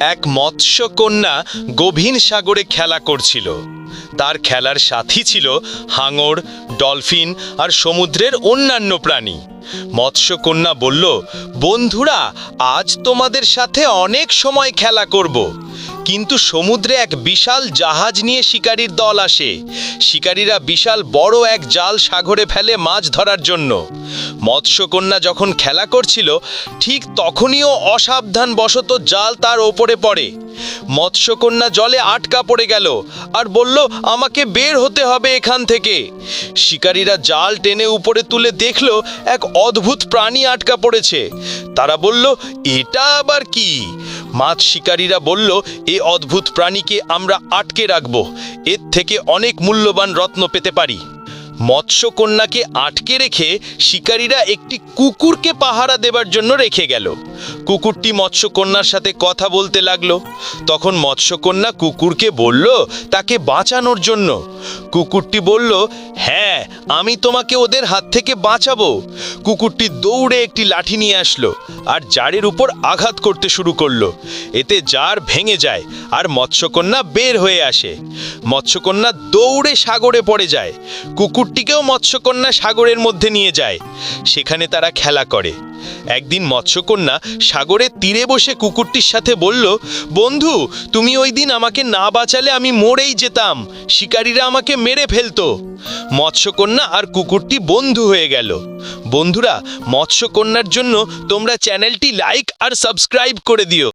এক মৎস্য কন্যা গভীর সাগরে খেলা করছিল। তার খেলার সাথী ছিল হাঙর, ডলফিন আর সমুদ্রের অন্যান্য প্রাণী। মৎস্যকন্যা বলল, বন্ধুরা, আজ তোমাদের সাথে অনেক সময় খেলা করব। কিন্তু সমুদ্রে এক বিশাল জাহাজ নিয়ে শিকারীর দল আসে। শিকারীরা বিশাল বড় এক জাল সাগরে ফেলে মাছ ধরার জন্য। মৎস্যকন্যা যখন খেলা করছিল, ঠিক তখনইও অসাবধান বশত জাল তার ওপরে পড়ে। মৎস্যকন্যা জলে আটকা পড়ে গেল আর বলল, আমাকে বের হতে হবে এখান থেকে। শিকারীরা জাল টেনে উপরে তুলে দেখল, এক অদ্ভুত প্রাণী আটকা পড়েছে। তারা বলল, এটা আবার কি? মাছ শিকারীরা বলল, এ অদ্ভুত প্রাণীকে আমরা আটকে রাখব। এর থেকে অনেক মূল্যবান রত্ন পেতে পারি। মৎস্যকন্যাকে আটকে রেখে শিকারীরা একটি কুকুরকে পাহারা দেবার জন্য রেখে গেল। কুকুরটি মৎস্যকন্যার সাথে কথা বলতে লাগল। তখন মৎস্যকন্যা কুকুরকে বলল, তাকে বাঁচানোর জন্য। কুকুরটি বলল হ্যাঁ আমি তোমাকে ওদের হাত থেকে বাঁচাবো। কুকুরটি দৌড়ে একটি লাঠি নিয়ে আসলো আর জারের উপর আঘাত করতে শুরু করল। এতে জার ভেঙে যায় আর মৎস্যকন্যা বের হয়ে আসে। মৎস্যকন্যা দৌড়ে সাগরে পড়ে যায়। কুকুরটিকেও মৎস্যকন্যা সাগরের মধ্যে নিয়ে যায়। সেখানে তারা খেলা করে। একদিন মৎস্যকন্যা সাগরের তীরে বসে কুকুরটির সাথে বলল, বন্ধু, তুমি ওই দিন আমাকে না বাঁচালে আমি মরেই যেতাম। শিকারীরা আমাকে মেরে ফেলতো। মৎস্যকন্যা আর কুকুরটি বন্ধু হয়ে গেল। বন্ধুরা, মৎস্যকন্যার জন্য তোমরা চ্যানেলটি লাইক আর সাবস্ক্রাইব করে দিও।